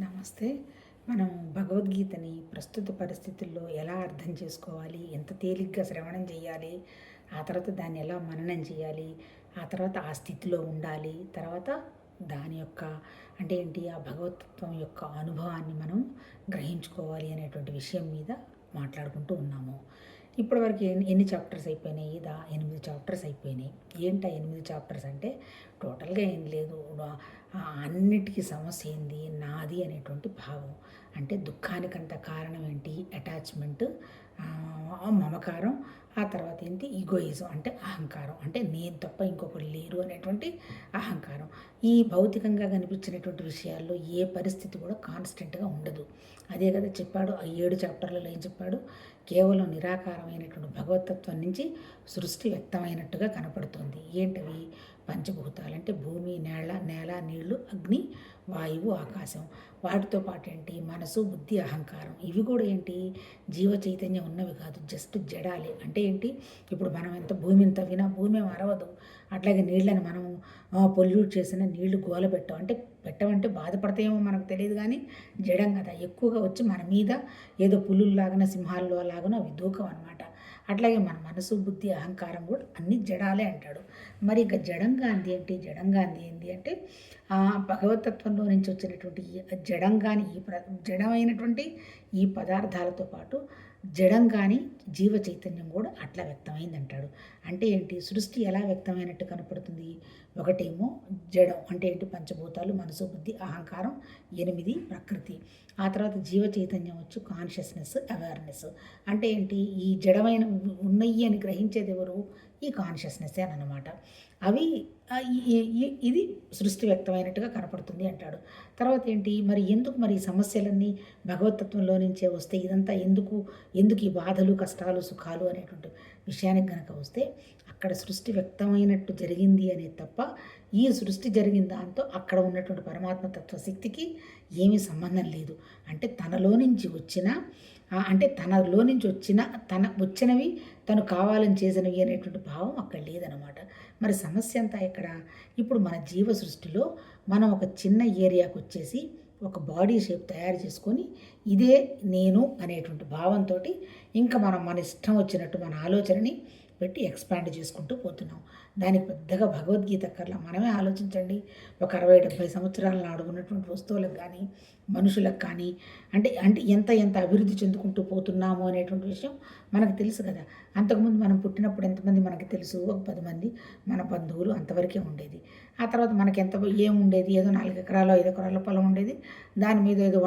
నమస్తే. మనం భగవద్గీతని ప్రస్తుత పరిస్థితుల్లో ఎలా అర్థం చేసుకోవాలి? ఎంత తేలిగ్గా శ్రవణం చేయాలి? ఆ తర్వాత దాన్ని ఎలా మననం చేయాలి? ఆ తర్వాత ఆ స్థితిలో ఉండాలి. తర్వాత దాని యొక్క అంటే ఏంటి? ఆ భగవతత్వం యొక్క అనుభవాన్ని మనం గ్రహించుకోవాలి అనేటువంటి విషయం మీద మాట్లాడుకుంటూ ఉన్నాము. ఇప్పటివరకు ఎన్ని ఎన్ని చాప్టర్స్ అయిపోయినాయి? ఇదా ఎనిమిది చాప్టర్స్ అయిపోయినాయి. ఏంటా ఎనిమిది చాప్టర్స్ అంటే టోటల్గా ఏం లేదు. అన్నిటికీ సమస్య ఏంది? నాది అనేటువంటి భావం. అంటే దుఃఖానికంత కారణం ఏంటి? అటాచ్మెంట్ మమకారం ఆ తర్వాత ఏంటి? ఈగోయిజం అంటే అహంకారం. అంటే నేను తప్ప ఇంకొకరు లేరు అనేటువంటి అహంకారం. ఈ భౌతికంగా కనిపించినటువంటి విషయాల్లో ఏ పరిస్థితి కూడా కాన్స్టెంట్గా ఉండదు. అదే కదా చెప్పాడు ఆ ఏడు చాప్టర్లలో ఏం చెప్పాడు? కేవలం నిరాకారమైనటువంటి భగవతత్వం నుంచి సృష్టి వ్యక్తమైనట్టుగా కనపడుతుంది. ఏంటవి? పంచభూతాలు అంటే భూమి నేల నేల నీళ్ళు అగ్ని వాయువు ఆకాశం. వాటితో పాటు ఏంటి? మనసు బుద్ధి అహంకారం. ఇవి కూడా ఏంటి? జీవ చైతన్యం ఉన్నవి కాదు జస్ట్ జడాలి. అంటే ఏంటి? ఇప్పుడు మనం ఎంత భూమిని తవ్వినా భూమి అరవదు. అట్లాగే నీళ్ళని మనం పొల్యూట్ చేసిన నీళ్ళు గోల పెట్టాం. అంటే పెట్టమంటే బాధపడతాయేమో మనకు తెలియదు కానీ జడం కదా. ఎక్కువగా వచ్చి మన మీద ఏదో పులుల్లాగానో సింహాల్లో లాగనో అవి దూకం అనమాట అట్లాగే మన మనసు బుద్ధి అహంకారం కూడా అన్ని జడాలే అంటాడు. మరి ఇక జడంగాంది ఏంటి జడంగాంది ఏంటి అంటే ఆ భగవతత్వంలో నుంచి వచ్చినటువంటి జడంగాని ఈ ప్ర జడమైనటువంటి ఈ పదార్థాలతో పాటు జడంగాని జీవ చైతన్యం కూడా అట్లా వ్యక్తమైంది అంటాడు అంటే ఏంటి? సృష్టి ఎలా వ్యక్తమైనట్టు కనపడుతుంది? ఒకటేమో జడం అంటే ఏంటి? పంచభూతాలు మనసు బుద్ధి అహంకారం ఎనిమిది ప్రకృతి. ఆ తర్వాత జీవ చైతన్యం వచ్చి కాన్షియస్నెస్ అవేర్నెస్ అంటే ఏంటి? ఈ జడమైన ఉన్నాయి అని గ్రహించేది ఎవరు? ఈ కాన్షియస్నెస్ అని అనమాట. అవి ఇది సృష్టి వ్యక్తమైనట్టుగా కనపడుతుంది అంటాడు. తర్వాత ఏంటి? మరి ఎందుకు మరి సమస్యలన్నీ భగవతత్వంలో నుంచే వస్తే ఇదంతా ఎందుకు? ఎందుకు ఈ బాధలు కష్టాలు సుఖాలు అనేటువంటి విషయానికి కనుక వస్తే అక్కడ సృష్టి వ్యక్తమైనట్టు జరిగింది అనే తప్ప ఈ సృష్టి జరిగిన దాంతో అక్కడ ఉన్నటువంటి పరమాత్మ తత్వశక్తికి ఏమీ సంబంధం లేదు. అంటే తనలో నుంచి వచ్చిన అంటే తనలో నుంచి వచ్చిన తన వచ్చినవి తను కావాలని చేసినవి అనేటువంటి భావం అక్కడ లేదనమాట మరి సమస్య అంతా ఇక్కడ ఇప్పుడు మన జీవ సృష్టిలో మనం ఒక చిన్న ఏరియాకు వచ్చేసి ఒక బాడీ షేప్ తయారు చేసుకొని ఇదే నేను అనేటువంటి భావంతో ఇంకా మనం మన ఇష్టం వచ్చినట్టు మన ఆలోచనని పెట్టి ఎక్స్పాండ్ చేసుకుంటూ పోతున్నాం. దానికి పెద్దగా భగవద్గీత కర్లా. మనమే ఆలోచించండి ఒక అరవై డెబ్భై సంవత్సరాల నాడు ఉన్నటువంటి వస్తువులకు కానీ మనుషులకు కానీ అంటే అంటే ఎంత ఎంత అభివృద్ధి చెందుకుంటూ పోతున్నాము అనేటువంటి విషయం మనకు తెలుసు కదా. అంతకుముందు మనం పుట్టినప్పుడు ఎంతమంది మనకి తెలుసు? ఒక పది మంది మన బంధువులు అంతవరకే ఉండేది. ఆ తర్వాత మనకి ఎంత ఏం ఉండేది? ఏదో నాలుగు ఎకరాలు ఐదు ఎకరాల పొలం ఉండేది. దాని మీద ఏదో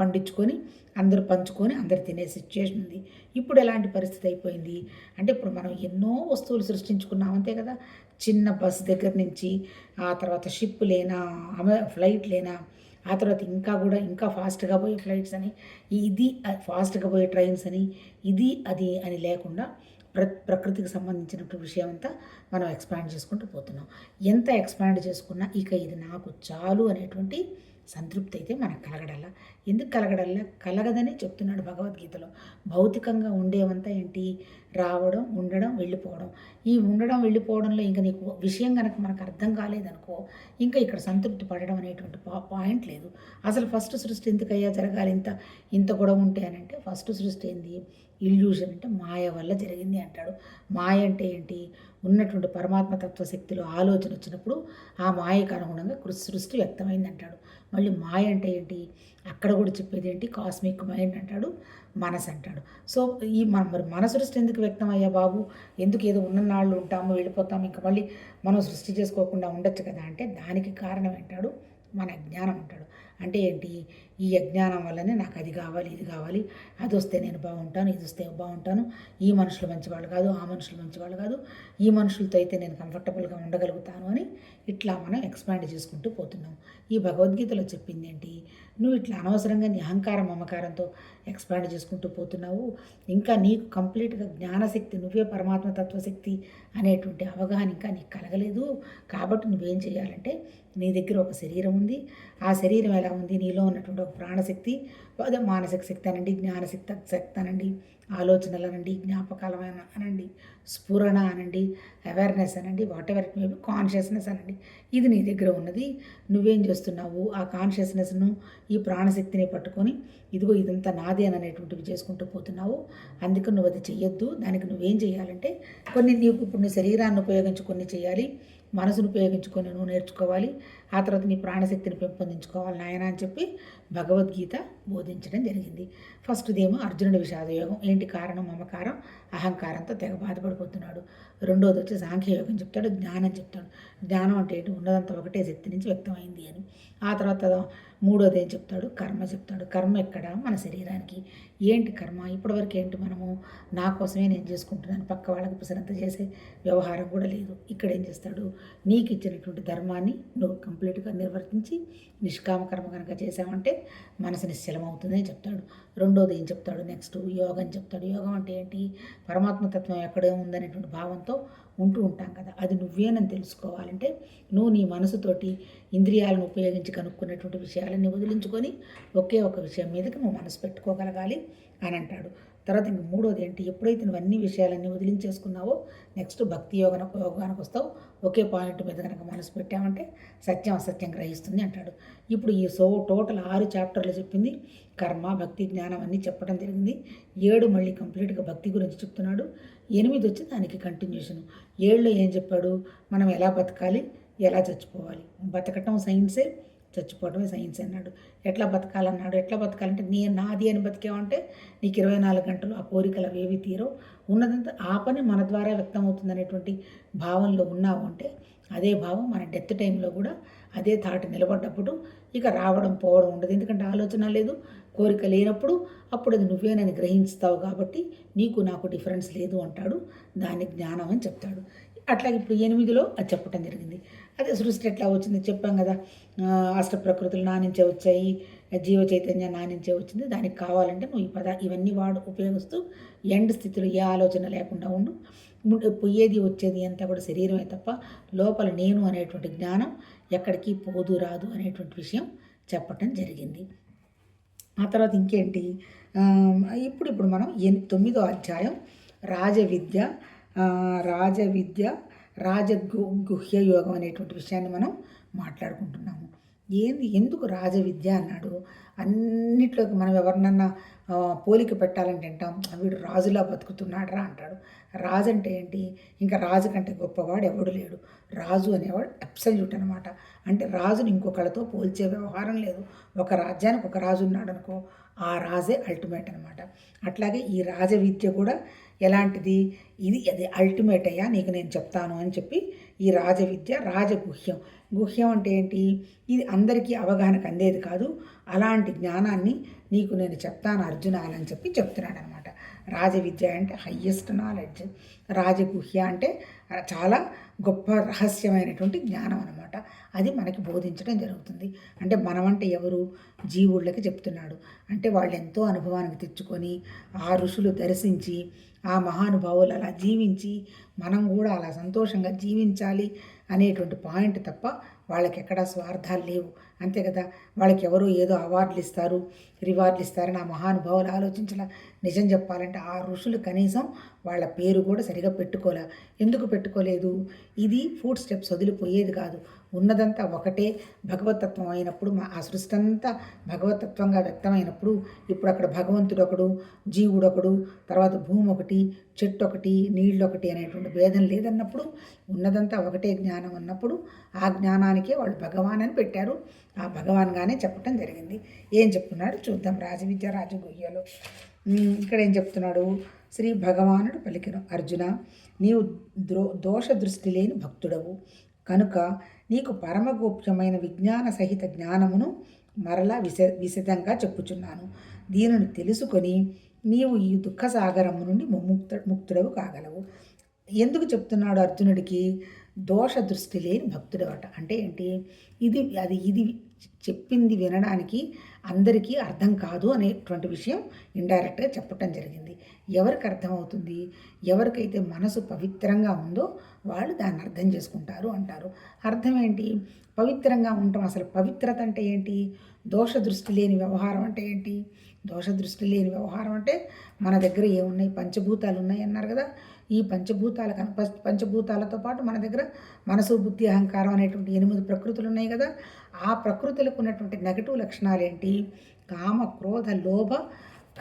పండించుకొని అందరూ పంచుకొని అందరు తినే సిచ్యుయేషన్ ఉంది ఇప్పుడు ఎలాంటి పరిస్థితి అయిపోయింది? అంటే ఇప్పుడు మనం ఎన్నో వస్తువులు సృష్టించుకున్నాం అంతే కదా. చిన్న బస్ దగ్గర నుంచి ఆ తర్వాత షిప్ లేనా ఫ్లైట్ లేనా ఆ తర్వాత ఇంకా కూడా ఇంకా ఫాస్ట్గా పోయే ఫ్లైట్స్ అని ఇది ఫాస్ట్గా పోయే ట్రైన్స్ అని ఇది అది అని లేకుండా ప్ర ప్రకృతికి సంబంధించినటువంటి విషయం అంతా మనం ఎక్స్పాండ్ చేసుకుంటూ పోతున్నాం. ఎంత ఎక్స్పాండ్ చేసుకున్నా ఇక ఇది నాకు చాలు అనేటువంటి సంతృప్తి అయితే మనకు కలగడాల ఎందుకు కలగడల్లా కలగదని చెప్తున్నాడు భగవద్గీతలో. భౌతికంగా ఉండేవంతా ఏంటి? రావడం ఉండడం వెళ్ళిపోవడం. ఈ ఉండడం వెళ్ళిపోవడంలో ఇంకా నీకు విషయం కనుక మనకు అర్థం కాలేదనుకో ఇంకా ఇక్కడ సంతృప్తి పడడం అనేటువంటి పాయింట్ లేదు. అసలు ఫస్ట్ సృష్టి ఎందుకయ్యా జరగాలి ఇంత ఇంత గొడవ ఉంటే అని అంటే ఫస్ట్ సృష్టి ఏంది? ఇల్యూషన్ అంటే మాయ వల్ల జరిగింది అంటాడు. మాయ అంటే ఏంటి? ఉన్నటువంటి పరమాత్మ తత్వశక్తిలో ఆలోచన వచ్చినప్పుడు ఆ మాయకు అనుగుణంగా సృష్టి వ్యక్తమైంది అంటాడు మళ్ళీ మాయ అంటే ఏంటి? అక్కడ కూడా చెప్పేది ఏంటి? కాస్మిక్ మైండ్ అంటాడు మనసు అంటాడు. సో ఈ మన మరి మన సృష్టి ఎందుకు వ్యక్తం అయ్యా బాబు? ఎందుకు ఏదో ఉన్న నాళ్ళు ఉంటాము వెళ్ళిపోతాము ఇంకా మళ్ళీ మనం సృష్టి చేసుకోకుండా ఉండొచ్చు కదా అంటే దానికి కారణం ఏంటాడు? మన జ్ఞానం అంటాడు. అంటే ఏంటి? ఈ అజ్ఞానం వల్లనే నాకు అది కావాలి ఇది కావాలి. అది వస్తే నేను బాగుంటాను ఇది వస్తే బాగుంటాను. ఈ మనుషులు మంచివాళ్ళు కాదు ఆ మనుషులు మంచివాళ్ళు కాదు. ఈ మనుషులతో అయితే నేను కంఫర్టబుల్గా ఉండగలుగుతాను అని ఇట్లా మనం ఎక్స్పాండ్ చేసుకుంటూ పోతున్నాం. ఈ భగవద్గీతలో చెప్పింది ఏంటి? నువ్వు ఇట్లా అనవసరంగా నీ అహంకారం మమకారంతో ఎక్స్పాండ్ చేసుకుంటూ పోతున్నావు. ఇంకా నీకు కంప్లీట్గా జ్ఞానశక్తి నువ్వే పరమాత్మ తత్వశక్తి అనేటువంటి అవగాహన ఇంకా నీకు కలగలేదు. కాబట్టి నువ్వేం చేయాలంటే నీ దగ్గర ఒక శరీరం ఉంది. ఆ శరీరం ఎలా ఉంది? నీలో ఉన్నటువంటి మనలో ప్రాణశక్తి అదే మానసిక శక్తి అనండి జ్ఞానశక్తి శక్తి అనండి ఆలోచనలు అనండి జ్ఞాపకాలమైన అనండి స్ఫురణ అనండి అవేర్నెస్ అనండి whatever it maybe consciousness అనండి. ఇది నీ దగ్గర ఉన్నది. నువ్వేం చేస్తున్నావు? ఆ కాన్షియస్నెస్ను ఈ ప్రాణశక్తిని పట్టుకొని ఇదిగో ఇదంతా నాదే అని అనేటువంటివి చేసుకుంటూ పోతున్నావు. అందుకు నువ్వు అది చెయ్యొద్దు. దానికి నువ్వేం చేయాలంటే కొన్ని నీకు ఇప్పుడు నీ శరీరాన్ని ఉపయోగించి కొన్ని చేయాలి. మనసును ఉపయోగించుకొని నువ్వు నేర్చుకోవాలి. ఆ తర్వాత నీ ప్రాణశక్తిని పెంపొందించుకోవాలి. నాయన అని చెప్పి భగవద్గీత బోధించడం జరిగింది. ఫస్ట్దేమో అర్జునుడి విషాదయోగం. ఏంటి కారణం? మమకారం. అహంకారంతో తెగ బాధపడిపోతున్నాడు. రెండోది వచ్చి సాంఖ్యయోగం చెప్తాడు. జ్ఞానం చెప్తాడు. జ్ఞానం అంటే ఏంటి? ఉన్నదంతా ఒకటే శక్తి నుంచి వ్యక్తమైంది అని. ఆ తర్వాత మూడోది ఏం చెప్తాడు? కర్మ చెప్తాడు. కర్మ ఎక్కడ? మన శరీరానికి. ఏంటి కర్మ? ఇప్పటివరకు ఏంటి మనము? నా కోసమే నేను చేసుకుంటున్నాను. పక్క వాళ్ళకి ప్రసరంత చేసే వ్యవహారం కూడా లేదు. ఇక్కడ ఏం చేస్తాడు? నీకు ఇచ్చినటువంటి ధర్మాన్ని నువ్వు కంప్లీట్గా నిర్వర్తించి నిష్కామ కర్మ కనుక చేసామంటే మనసు నిశ్చలమవుతుంది అని చెప్తాడు. రెండోది ఏం చెప్తాడు? నెక్స్ట్ యోగం చెప్తాడు. యోగం అంటే ఏంటి? పరమాత్మతత్వం ఎక్కడే ఉందనేటువంటి భావంతో ఉంటూ ఉంటాం కదా. అది నువ్వేనని తెలుసుకోవాలంటే నువ్వు నీ మనసుతోటి ఇంద్రియాలను ఉపయోగించి కనుక్కున్నటువంటి విషయాలన్నీ వదిలించుకొని ఒకే ఒక విషయం మీదకి నువ్వు మనసు పెట్టుకోగలగాలి అని అంటాడు. తర్వాత ఇంక మూడోది ఏంటి? ఎప్పుడైతే నువ్వు అన్ని విషయాలన్నీ వదిలించేసుకున్నావో నెక్స్ట్ భక్తి యోగన యోగానికి వస్తావు. ఒకే పాయింట్ మీద కనుక మనసు పెట్టామంటే సత్యం అసత్యం గ్రహిస్తుంది అంటాడు. ఇప్పుడు ఈ సో టోటల్ ఆరు చాప్టర్లు చెప్పింది. కర్మ భక్తి జ్ఞానం అన్నీ చెప్పడం జరిగింది. ఏడు మళ్ళీ కంప్లీట్గా భక్తి గురించి చెప్తున్నాడు. ఎనిమిది వచ్చి దానికి కంటిన్యూషన్. ఏడులో ఏం చెప్పాడు? మనం ఎలా బతకాలి? ఎలా చచ్చిపోవాలి? బతకటం సైన్సే. చచ్చిపోవడమే సైన్స్ అన్నాడు. ఎట్లా బతకాలన్నాడు? ఎట్లా బతకాలంటే నీ నాది అని బతికేవంటే నీకు ఇరవై నాలుగు గంటలు ఆ కోరికలు అవేవి తీరో ఉన్నదంతా ఆ పని మన ద్వారా వ్యక్తం అవుతుందనేటువంటి భావంలో ఉన్నావు అంటే అదే భావం మన డెత్ టైంలో కూడా అదే థాట్ నిలబడ్డప్పుడు ఇక రావడం పోవడం ఉండదు. ఎందుకంటే ఆలోచన లేదు కోరిక లేనప్పుడు అప్పుడు అది నువ్వేనని గ్రహిస్తావు కాబట్టి నీకు నాకు డిఫరెన్స్ లేదు అంటాడు. దాన్ని జ్ఞానం అని చెప్తాడు. అట్లాగే ఇప్పుడు ఎనిమిదిలో అది చెప్పడం జరిగింది. అదే సృష్టి ఎట్లా వచ్చింది చెప్పాం కదా. అష్ట ప్రకృతులు నానించే వచ్చాయి జీవ చైతన్యం నానించే వచ్చింది. దానికి కావాలంటే నువ్వు ఈ పద ఇవన్నీ వాడు ఉపయోగిస్తూ ఎండ్ స్థితిలో ఏ ఆలోచన లేకుండా ఉండు. పోయేది వచ్చేది అంతా కూడా శరీరమే తప్ప లోపల నేను అనేటువంటి జ్ఞానం ఎక్కడికి పోదు రాదు అనేటువంటి విషయం చెప్పటం జరిగింది. ఆ తర్వాత ఇంకేంటి? ఇప్పుడు ఇప్పుడు మనం ఎన్ తొమ్మిదో అధ్యాయం రాజవిద్య రాజవిద్య రాజ గుహ్య యోగం అనేటువంటి విషయాన్ని మనం మాట్లాడుకుంటున్నాము. ఏంది ఎందుకు రాజ విద్య అన్నాడు? అన్నిట్లోకి మనం ఎవరినన్నా పోలిక పెట్టాలంటే అంటాం వీడు రాజులా బతుకుతున్నాడరా అంటాడు. రాజు అంటే ఏంటి? ఇంకా రాజు కంటే గొప్పవాడు ఎవడు లేడు. రాజు అనేవాడు అబ్సల్యూట్ అనమాట అంటే రాజుని ఇంకొకళ్ళతో పోల్చే వ్యవహారం లేదు. ఒక రాజ్యానికి ఒక రాజు ఉన్నాడు అనుకో ఆ రాజే అల్టిమేట్ అనమాట అట్లాగే ఈ రాజ విద్య కూడా ఎలాంటిది? ఇది అది అల్టిమేట్ అయ్యా నీకు నేను చెప్తాను అని చెప్పి ఈ రాజవిద్య రాజగుహ్యం. గుహ్యం అంటే ఏంటి? ఇది అందరికీ అవగాహనకు అందేది కాదు. అలాంటి జ్ఞానాన్ని నీకు నేను చెప్తాను అర్జున అని చెప్పి చెప్తున్నాడు అనమాట రాజ విద్య అంటే హయ్యెస్ట్ నాలెడ్జ్ రాజగుహ్య అంటే చాలా గొప్ప రహస్యమైనటువంటి జ్ఞానం అనమాట అది మనకి బోధించడం జరుగుతుంది. అంటే మనమంటే ఎవరు? జీవుళ్ళకి చెప్తున్నాడు. అంటే వాళ్ళు ఎంతో అనుభవానికి తెచ్చుకొని ఆ ఋషులు దర్శించి ఆ మహానుభావులు అలా జీవించి మనం కూడా అలా సంతోషంగా జీవించాలి అనేటువంటి పాయింట్ తప్ప వాళ్ళకి ఎక్కడా స్వార్థాలు లేవు. అంతే కదా. వాళ్ళకి ఎవరో ఏదో అవార్డులు ఇస్తారు రివార్డులు ఇస్తారని ఆ మహానుభావులు ఆలోచించాల. నిజం చెప్పాలంటే ఆ ఋషులు కనీసం వాళ్ళ పేరు కూడా సరిగా పెట్టుకోలే. ఎందుకు పెట్టుకోలేదు? ఇది ఫుడ్ స్టెప్స్ వదిలిపోయేది కాదు. ఉన్నదంతా ఒకటే భగవతత్వం అయినప్పుడు మా ఆ సృష్టి అంతా భగవతత్వంగా వ్యక్తమైనప్పుడు ఇప్పుడు అక్కడ భగవంతుడు ఒకడు జీవుడు ఒకడు తర్వాత భూమి ఒకటి చెట్టు ఒకటి నీళ్ళు ఒకటి అనేటువంటి భేదం లేదన్నప్పుడు ఉన్నదంతా ఒకటే జ్ఞానం అన్నప్పుడు ఆ జ్ఞానానికే వాళ్ళు భగవాన్ అని పెట్టారు. ఆ భగవాన్గానే చెప్పటం జరిగింది. ఏం చెప్తున్నాడు? చూద్దాం. రాజవిద్య రాజగుహ్యలో ఇక్కడ ఏం చెప్తున్నాడు? శ్రీ భగవానుడు పలికిన. అర్జున నీవు ద్రో దోష దృష్టి లేని భక్తుడవు. కనుక నీకు పరమగోప్యమైన విజ్ఞాన సహిత జ్ఞానమును మరలా విశ విశదంగా చెప్పుచున్నాను. దీనిని తెలుసుకొని నీవు ఈ దుఃఖ సాగరము నుండి ముక్త ముక్తుడవు కాగలవు. ఎందుకు చెప్తున్నాడు అర్జునుడికి? దోష దృష్టి లేని భక్తుడవట. అంటే ఏంటి? ఇది అది ఇది చెప్పింది వినడానికి అందరికీ అర్థం కాదు అనేటువంటి విషయం ఇండైరెక్ట్గా చెప్పటం జరిగింది. ఎవరికి అర్థమవుతుంది? ఎవరికైతే మనసు పవిత్రంగా ఉందో వాళ్ళు దాన్ని అర్థం చేసుకుంటారు అంటారు. అర్థం ఏంటి? పవిత్రంగా ఉండటం అసలు పవిత్రత అంటే ఏంటి? దోష దృష్టి లేని వ్యవహారం అంటే ఏంటి? దోష దృష్టి లేని వ్యవహారం అంటే మన దగ్గర ఏమున్నాయి? పంచభూతాలు ఉన్నాయి అన్నారు కదా. ఈ పంచభూతాల పంచభూతాలతో పాటు మన దగ్గర మనసు బుద్ధి అహంకారం అనేటువంటి ఎనిమిది ప్రకృతులు ఉన్నాయి కదా. ఆ ప్రకృతులకు ఉన్నటువంటి నెగటివ్ లక్షణాలు ఏంటి? కామ క్రోధ లోభ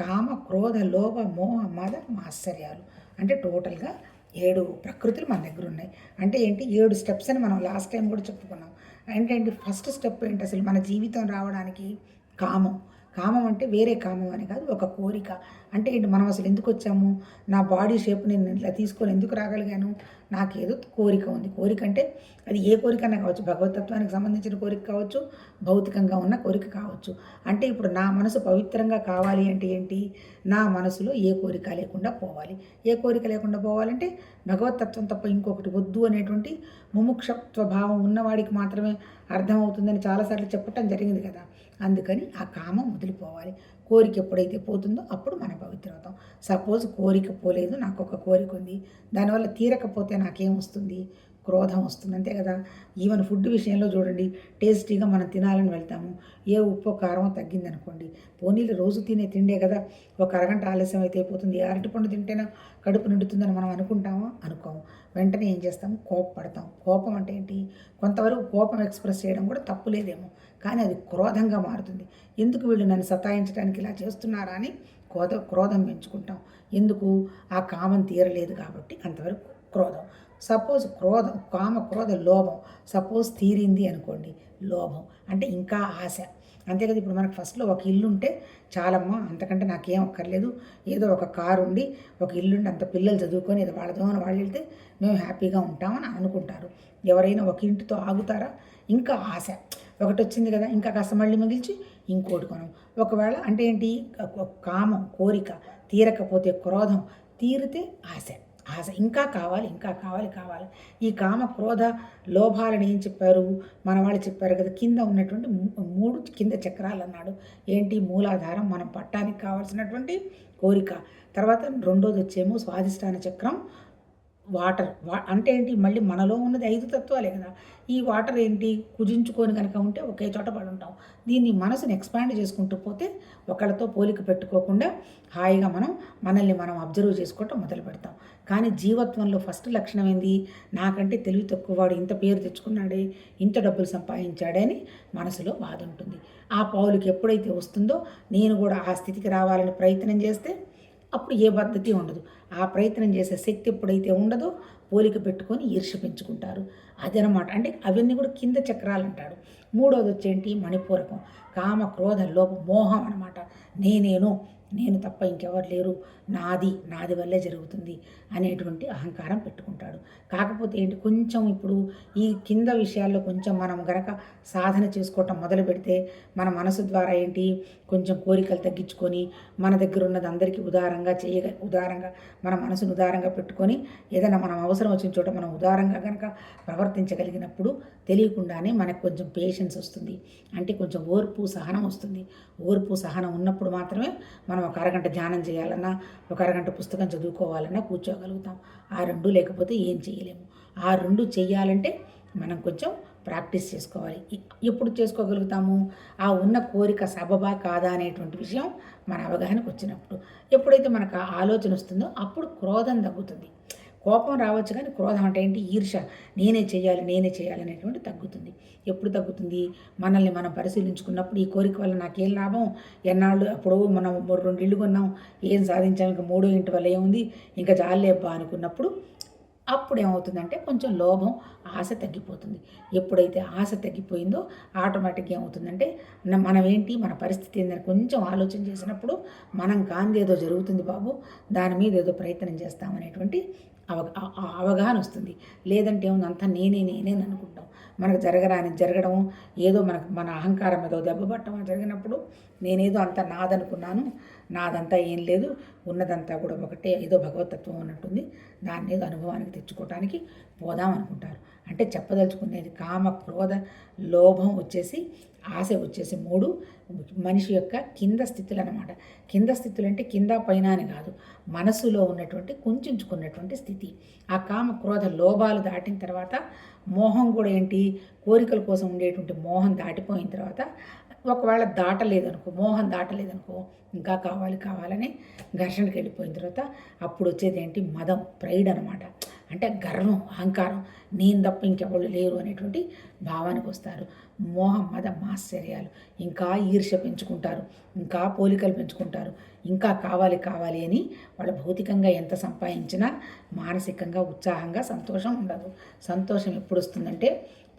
కామ క్రోధ లోభ మోహ మద మాశ్చర్యాలు అంటే టోటల్గా ఏడు ప్రకృతులు మన దగ్గర ఉన్నాయి. అంటే ఏంటి? ఏడు స్టెప్స్ అని మనం లాస్ట్ టైం కూడా చెప్పుకున్నాం. అంటే ఏంటి? ఫస్ట్ స్టెప్ ఏంటి? అసలు మన జీవితం రావడానికి కామం. కామం అంటే వేరే కామం అని కాదు ఒక కోరిక. అంటే ఏంటి మనం అసలు ఎందుకు వచ్చాము? నా బాడీ షేప్ నేను ఇట్లా తీసుకొని ఎందుకు రాగలిగాను? నాకేదో కోరిక ఉంది. కోరిక అంటే అది ఏ కోరికైనా కావచ్చు భగవతత్వానికి సంబంధించిన కోరిక కావచ్చు భౌతికంగా ఉన్న కోరిక కావచ్చు. అంటే ఇప్పుడు నా మనసు పవిత్రంగా కావాలి అంటే ఏంటి? నా మనసులో ఏ కోరిక లేకుండా పోవాలి. ఏ కోరిక లేకుండా పోవాలంటే భగవతత్వం తప్ప ఇంకొకటి వద్దు అనేటువంటి ముముక్షత్వ భావం ఉన్నవాడికి మాత్రమే అర్థమవుతుందని చాలాసార్లు చెప్పటం జరిగింది కదా. అందుకని ఆ కామం వదిలిపోవాలి. కోరిక ఎప్పుడైతే పోతుందో అప్పుడు మనం పవిత్రవుతాం సపోజ్ కోరిక పోలేదు నాకు ఒక కోరిక ఉంది. దానివల్ల తీరకపోతే నాకేం వస్తుంది? క్రోధం వస్తుంది. అంతే కదా? ఈవెన్ ఫుడ్ విషయంలో చూడండి టేస్టీగా మనం తినాలని వెళ్తాము. ఏ ఉప్పు కారం తగ్గిందనుకోండి. పోనీలు రోజు తినే తిండే కదా? ఒక అరగంట ఆలస్యం అయితే అయిపోతుంది. ఏ అరటిపండు తింటేనే కడుపు నిండుతుందని మనం అనుకుంటామా? అనుకోము. వెంటనే ఏం చేస్తాము? కోపపడతాం. కోపం అంటే ఏంటి? కొంతవరకు కోపం ఎక్స్ప్రెస్ చేయడం కూడా తప్పులేదేమో కానీ అది క్రోధంగా మారుతుంది. ఎందుకు వీళ్ళు నన్ను సతాయించడానికి ఇలా చేస్తున్నారా అని క్రోధ క్రోధం పెంచుకుంటాం. ఎందుకు? ఆ కామం తీరలేదు కాబట్టి అంతవరకు క్రోధం. సపోజ్ క్రోధం కామ క్రోధ లోభం సపోజ్ తీరింది అనుకోండి లోభం అంటే ఇంకా ఆశ. అంతే కదా ఇప్పుడు మనకు ఫస్ట్లో ఒక ఇల్లు ఉంటే చాలమ్మా అంతకంటే నాకేం అక్కర్లేదు. ఏదో ఒక కారు ఉండి ఒక ఇల్లు ఉండి అంత పిల్లలు చదువుకొని ఏదో వాళ్ళతో వాళ్ళు వెళ్తే మేము హ్యాపీగా ఉంటామని అనుకుంటారు. ఎవరైనా ఒక ఇంటితో ఆగుతారా? ఇంకా ఆశ. ఒకటి వచ్చింది కదా ఇంకా కాస్త మళ్ళీ మిగిల్చి ఇంకోటి కొనం. ఒకవేళ అంటే ఏంటి కామం కోరిక తీరకపోతే క్రోధం తీరితే ఆశ. ఆశ ఇంకా కావాలి ఇంకా కావాలి కావాలి. ఈ కామ క్రోధ లోభాలని ఏం చెప్పారు? మన వాళ్ళు చెప్పారు కదా కింద ఉన్నటువంటి మూడు కింద చక్రాలు అన్నాడు. ఏంటి? మూలాధారం మనం పట్టానికి కావాల్సినటువంటి కోరిక. తర్వాత రెండోది వచ్చేమో స్వాధిష్టాన చక్రం. వాటర్ వా అంటే ఏంటి? మళ్ళీ మనలో ఉన్నది ఐదు తత్వాలే కదా. ఈ వాటర్ ఏంటి? కుజించుకొని కనుక ఉంటే ఒకే చోట పడి ఉంటాం దీన్ని మనసుని ఎక్స్పాండ్ చేసుకుంటూ పోతే ఒకళ్ళతో పోలిక పెట్టుకోకుండా హాయిగా మనం మనల్ని మనం అబ్జర్వ్ చేసుకోవటం మొదలు పెడతాం. కానీ జీవత్వంలో ఫస్ట్ లక్షణం ఏంది? నాకంటే తెలివి తక్కువ వాడు ఇంత పేరు తెచ్చుకున్నాడే ఇంత డబ్బులు సంపాదించాడే అని మనసులో బాధ ఉంటుంది. ఆ పౌలుకి ఎప్పుడైతే వస్తుందో నేను కూడా ఆ స్థితికి రావాలని ప్రయత్నం చేస్తే అప్పుడు ఏ పద్ధతి ఉండదు. ఆ ప్రయత్నం చేసే శక్తి ఎప్పుడైతే ఉండదో పోలిక పెట్టుకొని ఈర్ష పెంచుకుంటారు. అదనమాట. అంటే అవన్నీ కూడా కింద చక్రాలు అంటాడు. మూడోది వచ్చేంటి? మణిపూరకం. కామ క్రోధ లోప మోహం అనమాట నేనేను. నేను తప్ప ఇంకెవరు లేరు. నాది నాది వల్లే జరుగుతుంది అనేటువంటి అహంకారం పెట్టుకుంటాడు. కాకపోతే ఏంటి కొంచెం ఇప్పుడు ఈ కింద విషయాల్లో కొంచెం మనం గనక సాధన చేసుకోవటం మొదలు పెడితే మన మనసు ద్వారా ఏంటి కొంచెం కోరికలు తగ్గించుకొని మన దగ్గర ఉన్నది అందరికీ ఉదారంగా చేయగ ఉదారంగా మన మనసును ఉదారంగా పెట్టుకొని ఏదైనా మనం అవసరం వచ్చిన చోట మనం ఉదారంగా కనుక ప్రవర్తించగలిగినప్పుడు తెలియకుండానే మనకు కొంచెం పేషెన్స్ వస్తుంది. అంటే కొంచెం ఓర్పు సహనం వస్తుంది. ఓర్పు సహనం ఉన్నప్పుడు మాత్రమే మనం ఒక అరగంట ధ్యానం చేయాలన్నా ఒక అరగంట పుస్తకం చదువుకోవాలన్నా కూర్చోగలుగుతాం. ఆ రెండు లేకపోతే ఏం చేయలేము. ఆ రెండు చేయాలంటే మనం కొంచెం ప్రాక్టీస్ చేసుకోవాలి. ఎప్పుడు చేసుకోగలుగుతాము? ఆ ఉన్న కోరిక సబబా కాదా అనేటువంటి విషయం మన అవగాహనకు వచ్చినప్పుడు. ఎప్పుడైతే మనకు ఆలోచన వస్తుందో అప్పుడు క్రోధం తగ్గుతుంది. కోపం రావచ్చు కానీ క్రోధం అంటే ఏంటి? ఈర్ష నేనే చేయాలి నేనే చేయాలి అనేటువంటి తగ్గుతుంది. ఎప్పుడు తగ్గుతుంది? మనల్ని మనం పరిశీలించుకున్నప్పుడు ఈ కోరిక వల్ల నాకేం లాభం? ఎన్నాళ్ళు అప్పుడు మనం రెండు ఇళ్ళు కొన్నాం. ఏం సాధించాం? ఇంకా మూడో ఇంటి వల్ల ఏముంది? ఇంకా జాలేబ్బా అనుకున్నప్పుడు అప్పుడు ఏమవుతుందంటే కొంచెం లోభం ఆశ తగ్గిపోతుంది. ఎప్పుడైతే ఆశ తగ్గిపోయిందో ఆటోమేటిక్గా ఏమవుతుందంటే మనం ఏంటి మన పరిస్థితి ఏందని కొంచెం ఆలోచన చేసినప్పుడు మనం కాంది ఏదో జరుగుతుంది బాబు దాని మీద ఏదో ప్రయత్నం చేస్తామనేటువంటి అవ అవగాహన వస్తుంది. లేదంటే ఏముంది అంతా నేనే నేనే అనుకుంటాం. మనకు జరగరాని జరగడం ఏదో మనకు మన అహంకారం ఏదో దెబ్బపట్టడం జరిగినప్పుడు నేనేదో అంతా నాదనుకున్నాను నాదంతా ఏం లేదు ఉన్నదంతా కూడా ఒకటే ఏదో భగవతత్వం ఉన్నట్టుంది దాన్ని ఏదో అనుభవానికి తెచ్చుకోవటానికి పోదాం అనుకుంటారు. అంటే చెప్పదలుచుకునేది కామ క్రోధ లోభం వచ్చేసి ఆశ వచ్చేసి మూడు మనిషి యొక్క కింద స్థితులు అనమాట కింద స్థితులు అంటే కింద పైన అని కాదు మనసులో ఉన్నటువంటి కుంచుకున్నటువంటి స్థితి. ఆ కామ క్రోధ లోభాలు దాటిన తర్వాత మోహం కూడా ఏంటి? కోరికల కోసం ఉండేటువంటి మోహం దాటిపోయిన తర్వాత ఒకవేళ దాటలేదనుకో మోహం దాటలేదనుకో ఇంకా కావాలి కావాలని ఘర్షణకి వెళ్ళిపోయిన తర్వాత అప్పుడు వచ్చేది ఏంటి? మదం ప్రైడ్ అనమాట అంటే గర్వం అహంకారం నేను తప్ప ఇంకెవరు లేరు అనేటువంటి భావానికి వస్తారు. మోహం మద మాశ్చర్యాలు ఇంకా ఈర్ష్య పెంచుకుంటారు. ఇంకా పోలికలు పెంచుకుంటారు. ఇంకా కావాలి కావాలి అని వాళ్ళు భౌతికంగా ఎంత సంపాదించినా మానసికంగా ఉత్సాహంగా సంతోషం ఉండదు. సంతోషం ఎప్పుడు వస్తుందంటే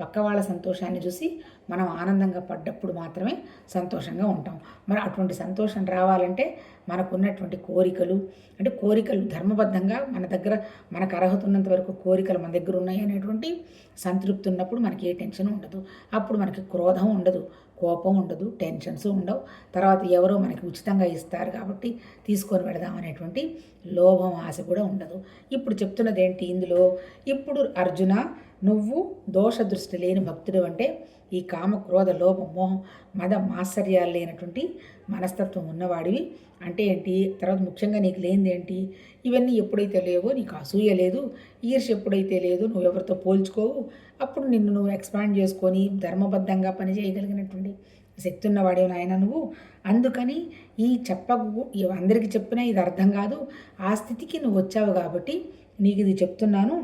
పక్క వాళ్ళ సంతోషాన్ని చూసి మనం ఆనందంగా పడ్డప్పుడు మాత్రమే సంతోషంగా ఉంటాం. మరి అటువంటి సంతోషం రావాలంటే మనకున్నటువంటి కోరికలు అంటే కోరికలు ధర్మబద్ధంగా మన దగ్గర మనకు అర్హత ఉన్నంత వరకు కోరికలు మన దగ్గర ఉన్నాయి అనేటువంటి సంతృప్తి ఉన్నప్పుడు మనకి ఏ టెన్షన్ ఉండదు. అప్పుడు మనకి క్రోధం ఉండదు కోపం ఉండదు టెన్షన్స్ ఉండవు. తర్వాత ఎవరో మనకి ఉచితంగా ఇస్తారు కాబట్టి తీసుకొని వెళదాం అనేటువంటి లోభం ఆశ కూడా ఉండదు. ఇప్పుడు చెప్తున్నది ఏంటి ఇందులో? ఇప్పుడు అర్జున నువ్వు దోష దృష్టి లేని భక్తుడు అంటే ఈ కామ క్రోధ లోభ మోహం మద మాత్సర్యాలు లేనటువంటి మనస్తత్వం ఉన్నవాడివి. అంటే ఏంటి? తర్వాత ముఖ్యంగా నీకు లేనిది ఏంటి? ఇవన్నీ ఎప్పుడైతే లేవో నీకు అసూయ లేదు ఈర్ష ఎప్పుడైతే లేదు నువ్వు ఎవరితో పోల్చుకోవు. అప్పుడు నిన్ను నువ్వు ఎక్స్పాండ్ చేసుకొని ధర్మబద్ధంగా పనిచేయగలిగినటువంటి శక్తి ఉన్నవాడే నాయన నువ్వు. అందుకని ఈ చెప్పకు అందరికీ చెప్పినా ఇది అర్థం కాదు. ఆ స్థితికి నువ్వు వచ్చావు కాబట్టి నీకు ఇది చెప్తున్నాను.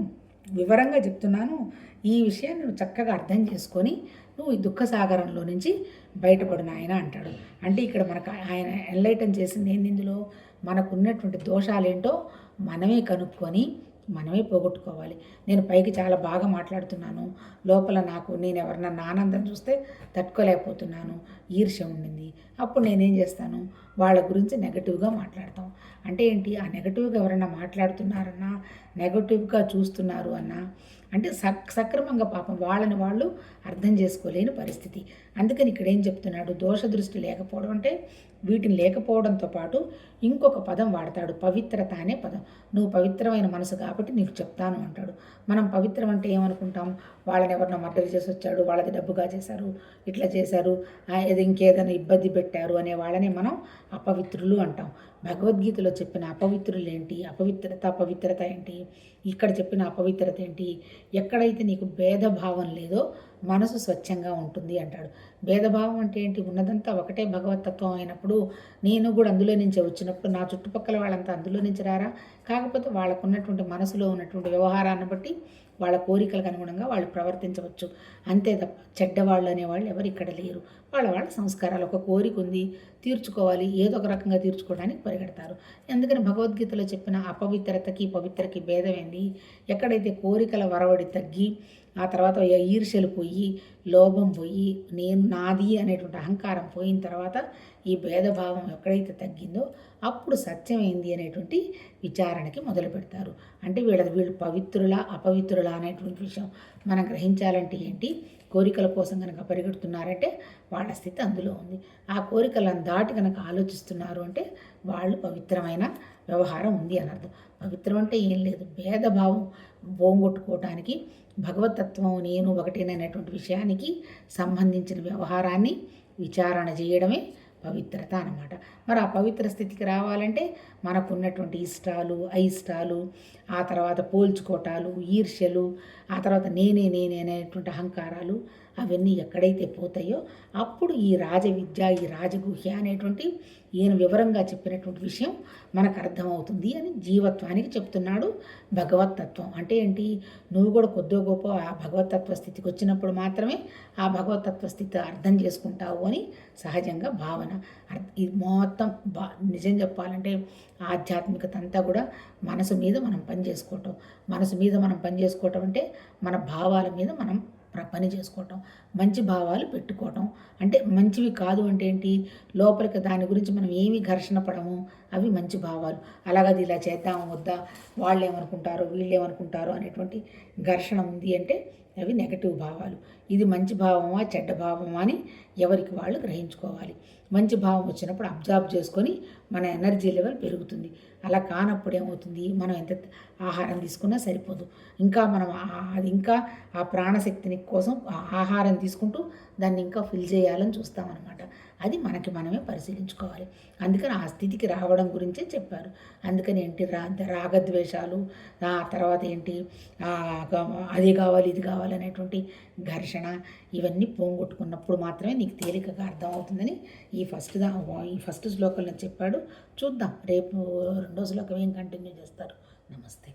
వివరంగా చెప్తున్నాను. ఈ విషయాన్ని నువ్వు చక్కగా అర్థం చేసుకొని నువ్వు ఈ దుఃఖ సాగరంలో నుంచి బయటపడు నాయన అంటాడు. అంటే ఇక్కడ మనకు ఆయన ఎన్లైటన్ చేసింది ఏంది ఇందులో? మనకున్నటువంటి దోషాలేంటో మనమే కనుక్కొని మనమే పోగొట్టుకోవాలి. నేను పైకి చాలా బాగా మాట్లాడుతున్నాను. లోపల నాకు నేను ఎవరినన్నా ఆనందం చూస్తే తట్టుకోలేకపోతున్నాను. ఈర్ష్య ఉండింది. అప్పుడు నేనేం చేస్తాను? వాళ్ళ గురించి నెగటివ్గా మాట్లాడతాం. అంటే ఏంటి? ఆ నెగటివ్గా ఎవరైనా మాట్లాడుతున్నారన్నా నెగటివ్గా చూస్తున్నారు అన్నా అంటే సక్ సక్రమంగా పాపం వాళ్ళని వాళ్ళు అర్థం చేసుకోలేని పరిస్థితి. అందుకని ఇక్కడ ఏం చెప్తున్నాడు? దోష దృష్టి లేకపోవడం అంటే వీటిని లేకపోవడంతో పాటు ఇంకొక పదం వాడతాడు. పవిత్రత అనే పదం. నువ్వు పవిత్రమైన మనసు కాబట్టి నీకు చెప్తాను అంటాడు. మనం పవిత్రం అంటే ఏమనుకుంటాం? వాళ్ళని ఎవరినో మర్డర్ చేసి వచ్చాడు వాళ్ళది డబ్బుగా చేశారు ఇట్లా చేశారు ఇది ఇంకేదైనా ఇబ్బంది పెట్టారు అనే వాళ్ళని మనం అపవిత్రులు అంటాం. భగవద్గీతలో చెప్పిన అపవిత్రులు ఏంటి అపవిత్రత అపవిత్రత ఏంటి? ఇక్కడ చెప్పిన అపవిత్రత ఏంటి? ఎక్కడైతే నీకు భేదభావం లేదో మనసు స్వచ్ఛంగా ఉంటుంది అంటాడు. భేదభావం అంటే ఏంటి? ఉన్నదంతా ఒకటే భగవతత్వం అయినప్పుడు నేను కూడా అందులో నుంచే వచ్చినప్పుడు నా చుట్టుపక్కల వాళ్ళంతా అందులో నుంచి రారా? కాకపోతే వాళ్ళకు ఉన్నటువంటి మనసులో ఉన్నటువంటి వ్యవహారాన్ని బట్టి వాళ్ళ కోరికలకు అనుగుణంగా వాళ్ళు ప్రవర్తించవచ్చు. అంతే తప్ప చెడ్డవాళ్ళు అనేవాళ్ళు ఎవరు ఇక్కడ లేరు. వాళ్ళ వాళ్ళ సంస్కారాలు ఒక కోరిక ఉంది తీర్చుకోవాలి ఏదో ఒక రకంగా తీర్చుకోవడానికి పరిగెడతారు. ఎందుకని భగవద్గీతలో చెప్పిన అపవిత్రతకి పవిత్రకి భేదం ఏంది? ఎక్కడైతే కోరికల వరవడి తగ్గి ఆ తర్వాత ఈర్ష్యలు పోయి లోభం పోయి నేను నాది అనేటువంటి అహంకారం పోయిన తర్వాత ఈ భేదభావం ఎక్కడైతే తగ్గిందో అప్పుడు సత్యం ఏంది అనేటువంటి విచారణకి మొదలు పెడతారు. అంటే వీళ్ళ వీళ్ళు పవిత్రుల అపవిత్రుల అనేటువంటి విషయం మనం గ్రహించాలంటే ఏంటి? కోరికల కోసం కనుక పరిగెడుతున్నారంటే వాళ్ళ స్థితి అందులో ఉంది. ఆ కోరికలను దాటి కనుక ఆలోచిస్తున్నారు అంటే వాళ్ళు పవిత్రమైన వ్యవహారం ఉంది అని అర్థం. పవిత్రం అంటే ఏం లేదు. భేదభావం పోంగొట్టుకోవటానికి భగవతత్వం నేను ఒకటేననేటువంటి విషయానికి సంబంధించిన వ్యవహారాన్ని విచారణ చేయడమే పవిత్రత అనమాట మరి ఆ పవిత్ర స్థితికి రావాలంటే మనకున్నటువంటి ఇష్టాలు అయిష్టాలు ఆ తర్వాత పోల్చుకోటాలు ఈర్ష్యలు ఆ తర్వాత నేనే నేనే అనేటువంటి అహంకారాలు అవన్నీ ఎక్కడైతే పోతాయో అప్పుడు ఈ రాజ విద్య ఈ రాజగుహ్య అనేటువంటి ఈయన వివరంగా చెప్పినటువంటి విషయం మనకు అర్థమవుతుంది అని జీవత్వానికి చెప్తున్నాడు భగవతత్వం అంటే ఏంటి? నువ్వు కూడా కొద్దో గొప్ప ఆ భగవతత్వ స్థితికి వచ్చినప్పుడు మాత్రమే ఆ భగవతత్వ స్థితి అర్థం చేసుకుంటావు అని సహజంగా భావన. ఇది మొత్తం బా నిజం చెప్పాలంటే ఆధ్యాత్మికత అంతా కూడా మనసు మీద మనం పని చేసుకోవటం మనసు మీద మనం పని చేసుకోవటం అంటే మన భావాల మీద మనం పని చేసుకోవటం మంచి భావాలు పెట్టుకోవటం. అంటే మంచివి కాదు అంటే ఏంటి? లోపలికి దాని గురించి మనం ఏమీ ఘర్షణ పడము? అవి మంచి భావాలు. అలాగది ఇలా చేద్దాం వద్దా వాళ్ళు ఏమనుకుంటారో వీళ్ళు ఏమనుకుంటారో అనేటువంటి ఘర్షణ ఉంది అంటే అవి నెగటివ్ భావాలు. ఇది మంచి భావమా చెడ్డ భావమా అని ఎవరికి వాళ్ళు గ్రహించుకోవాలి. మంచి భావం వచ్చినప్పుడు అబ్జర్వ్ చేసుకొని మన ఎనర్జీ లెవెల్ పెరుగుతుంది. అలా కానప్పుడు ఏమవుతుంది? మనం ఎంత ఆహారం తీసుకున్నా సరిపోదు. ఇంకా మనం అది ఇంకా ఆ ప్రాణశక్తిని కోసం ఆ ఆహారం తీసుకుంటూ దాన్ని ఇంకా ఫిల్ చేయాలని చూస్తామన్నమాట. అది మనకి మనమే పరిశీలించుకోవాలి. అందుకని ఆ స్థితికి రావడం గురించే చెప్పారు. అందుకని ఏంటి రా రాగద్వేషాలు ఆ తర్వాత ఏంటి అది కావాలి ఇది కావాలి అనేటువంటి ఘర్షణ ఇవన్నీ పోగొట్టుకున్నప్పుడు మాత్రమే నీకు తేలికగా అర్థమవుతుందని ఈ ఫస్ట్ దా ఈ ఫస్ట్ శ్లోకంలో చెప్పాడు. చూద్దాం. రేపు రెండో శ్లోకం ఏం కంటిన్యూ చేస్తారు? నమస్తే.